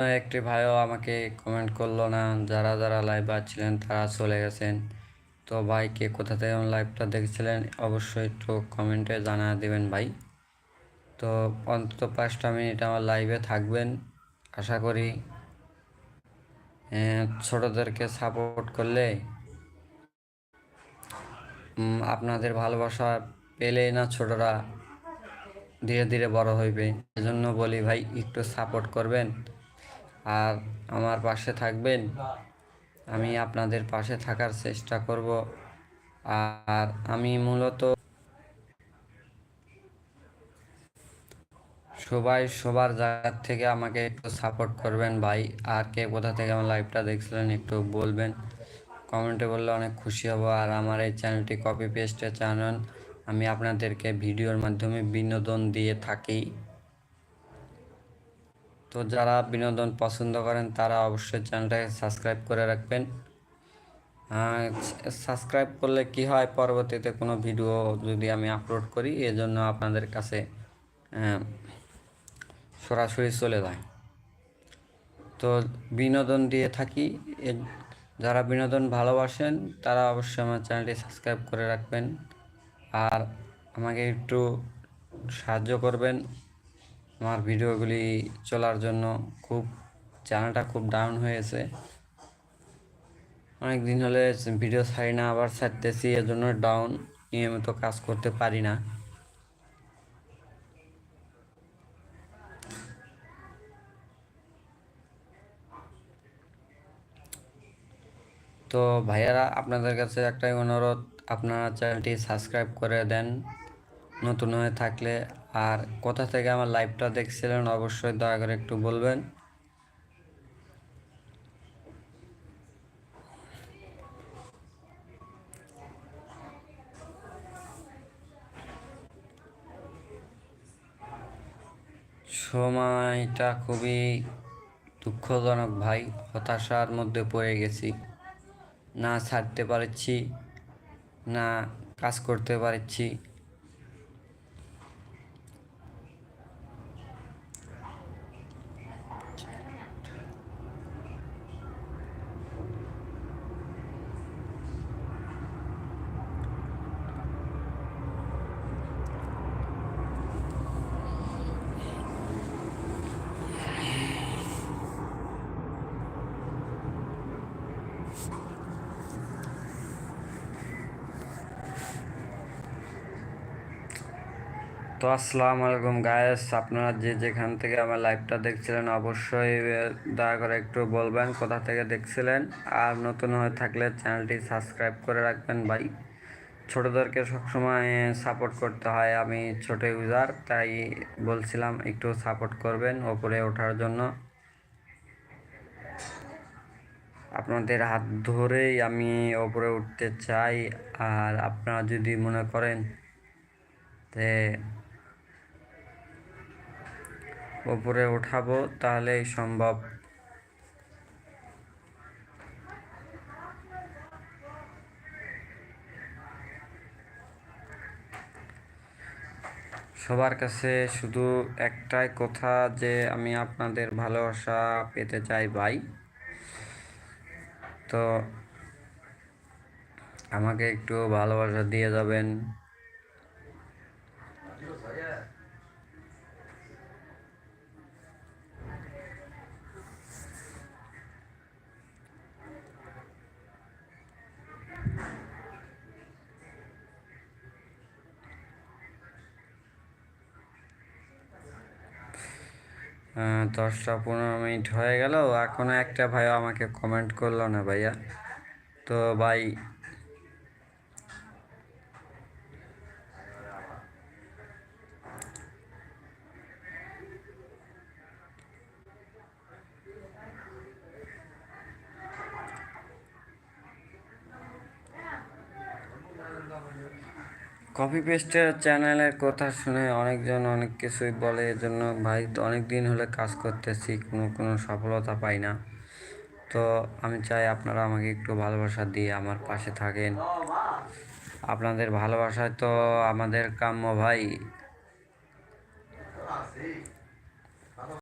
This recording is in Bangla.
একটি ভাইও আমাকে কমেন্ট করল না। যারা যারা লাইভ ছিলেন তারা চলে গেছেন। তো ভাই কে কোথা থেকে লাইভটা দেখছিলেন অবশ্যই একটু কমেন্টে জানা দেবেন ভাই। তো অন্তত পাঁচটা মিনিট আমার লাইভে থাকবেন আশা করি। আহ, ছোটদেরকে সাপোর্ট করলে আপনাদের ভালোবাসা পেলেই না ছোটরা ধীরে ধীরে বড় হইবে। এজন্য বলি ভাই একটু সাপোর্ট করবেন। আর আমার পাশে থাকবেন। আমি আপনাদের পাশে থাকার চেষ্টা করব। আর আমি মূলত সবাই সবার জায়গা থেকে আমাকে একটু সাপোর্ট করবেন ভাই। আর কে কোথা থেকে আমার লাইভটা দেখছিলেন একটু বলবেন। কমেন্টে বললে অনেক খুশি হব। আর আমার এই চ্যানেলটি কপি পেস্টে চ্যানেল আমি আপনাদেরকে ভিডিওর মাধ্যমে বিনোদন দিয়ে থাকি। তো যারা বিনোদন পছন্দ করেন, তারা অবশ্যই চ্যানেলটাকে সাবস্ক্রাইব করে রাখবেন। সাবস্ক্রাইব করলে কি হয়, পরবর্তীতে কোনো ভিডিও যদি আমি আপলোড করি, এজন্য আপনাদের কাছে সরাসরি চলে যায়। তো বিনোদন দিয়ে থাকি। যারা বিনোদন ভালোবাসেন, তারা অবশ্যই আমার চ্যানেলটি সাবস্ক্রাইব করে রাখবেন। আর আমাকে একটু সাহায্য করবেন। আমার ভিডিওগুলি চলার জন্য খুব চ্যানেলটা খুব ডাউন হয়েছে। অনেক দিন হলে ভিডিও ছাড়ি না, আবার ছাড়তেছি, এজন্য ডাউন নিয়মিত কাজ করতে পারি না। তো ভাইয়ারা, আপনাদের কাছে একটাই অনুরোধ, আপনারা চ্যানেলটি সাবস্ক্রাইব করে দেন। নতুন হয়ে থাকলে আর কোথা থেকে আমার লাইভটা দেখছিলেন অবশ্যই দয়া করে একটু বলবেন। সময়টা খুবই দুঃখজনক ভাই, হতাশার মধ্যে পড়ে গেছি। না ছাড়তে পারছি, না কাজ করতে পারছি। তো আসসালামু আলাইকুম গায়েস আপনারা যে যেখান থেকে আমার লাইভটা দেখছিলেন অবশ্যই দয়া করে একটু বলবেন কোথা থেকে দেখছিলেন। আর নতুন হয়ে থাকলে চ্যানেলটি সাবস্ক্রাইব করে রাখবেন ভাই। ছোটদেরকে সবসময় সাপোর্ট করতে হয়, আমি ছোট ইউজার তাই বলছিলাম একটু সাপোর্ট করবেন ওপরে ওঠার জন্য। আপনাদের হাত ধরেই আমি ওপরে উঠতে চাই, আর আপনারা যদি মনে করেন যে ওপরে উঠাবো, তাহলেই সম্ভব। সবার কাছে শুধু একটাই কথা যে আমি আপনাদের ভালোবাসা পেতে চাই ভাই। তো আমাকে একটু ভালোবাসা দিয়ে যাবেন। দশটা পনেরো মিনিট হয়ে গেল। এখনও একটা ভাইও আমাকে কমেন্ট করল না ভাইয়া। তো ভাই কপি পেস্টের চ্যানেলের কথা শুনে অনেকজন অনেক কিছুই বলে, এজন্য ভাই তো অনেক দিন হলে কাজ করতেছি, কোনো কোনো সফলতা পাই না। তো আমি চাই আপনারা আমাকে একটু ভালোবাসা দিয়ে আমার পাশে থাকেন। আপনাদের ভালোবাসায় তো আমাদের কাম্য ভাই।